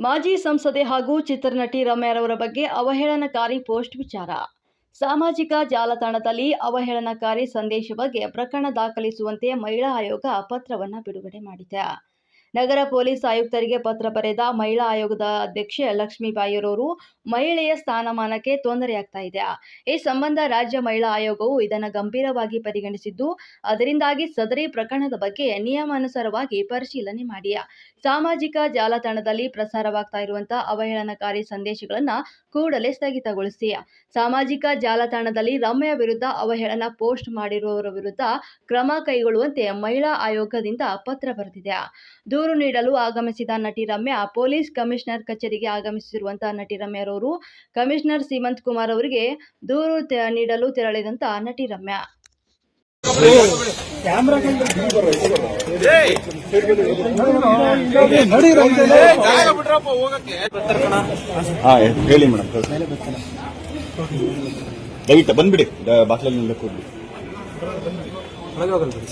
ಮಾಜಿ ಸಂಸದೆ ಹಾಗೂ ಚಿತ್ರನಟಿ ರಮ್ಯಾರವರ ಬಗ್ಗೆ ಅವಹೇಳನಕಾರಿ ಪೋಸ್ಟ್ ವಿಚಾರ. ಸಾಮಾಜಿಕ ಜಾಲತಾಣದಲ್ಲಿ ಅವಹೇಳನಕಾರಿ ಸಂದೇಶ ಬಗ್ಗೆ ಪ್ರಕರಣ ದಾಖಲಿಸುವಂತೆ ಮಹಿಳಾ ಆಯೋಗ ಪತ್ರವನ್ನು ಬಿಡುಗಡೆ ಮಾಡಿದೆ. ನಗರ ಪೊಲೀಸ್ ಆಯುಕ್ತರಿಗೆ ಪತ್ರ ಬರೆದ ಮಹಿಳಾ ಆಯೋಗದ ಅಧ್ಯಕ್ಷೆ ಲಕ್ಷ್ಮೀಬಾಯಿರವರು ಮಹಿಳೆಯ ಸ್ಥಾನಮಾನಕ್ಕೆ ತೊಂದರೆಯಾಗ್ತಾ ಇದೆ. ಈ ಸಂಬಂಧ ರಾಜ್ಯ ಮಹಿಳಾ ಆಯೋಗವು ಇದನ್ನು ಗಂಭೀರವಾಗಿ ಪರಿಗಣಿಸಿದ್ದು, ಅದರಿಂದಾಗಿ ಸದರಿ ಪ್ರಕರಣದ ಬಗ್ಗೆ ನಿಯಮಾನುಸಾರವಾಗಿ ಪರಿಶೀಲನೆ ಮಾಡಿ. ಸಾಮಾಜಿಕ ಜಾಲತಾಣದಲ್ಲಿ ಪ್ರಸಾರವಾಗ್ತಾ ಇರುವಂತಹ ಅವಹೇಳನಕಾರಿ ಸಂದೇಶಗಳನ್ನು ಕೂಡಲೇ ಸ್ಥಗಿತಗೊಳಿಸಿ. ಸಾಮಾಜಿಕ ಜಾಲತಾಣದಲ್ಲಿ ರಮ್ಯ ವಿರುದ್ಧ ಅವಹೇಳನ ಪೋಸ್ಟ್ ಮಾಡಿರುವವರ ವಿರುದ್ಧ ಕ್ರಮ ಕೈಗೊಳ್ಳುವಂತೆ ಮಹಿಳಾ ಆಯೋಗದಿಂದ ಪತ್ರ ಬರೆದಿದೆ. ದೂರು ನೀಡಲು ಆಗಮಿಸಿದ ನಟಿ ರಮ್ಯಾ, ಪೊಲೀಸ್ ಕಮಿಷನರ್ ಕಚೇರಿಗೆ ಆಗಮಿಸಿರುವಂತಹ ನಟಿ ರಮ್ಯಾರವರು, ಕಮಿಷನರ್ ಸೀಮಂತ್ ಕುಮಾರ್ ಅವರಿಗೆ ದೂರು ನೀಡಲು ತೆರಳಿದಂತ ನಟಿ ರಮ್ಯಾ. ಹೇಳಿ ಮೇಡಮ್ ದಯವಿಟ್ಟು ಬಂದ್ಬಿಡಿ ಬಾಕ್ಲಲ್ಲಿ ಕೂರ್ಲಿ ಒಳಗೆ ಹೋಗಲ್ಲ ಬಿಡಿ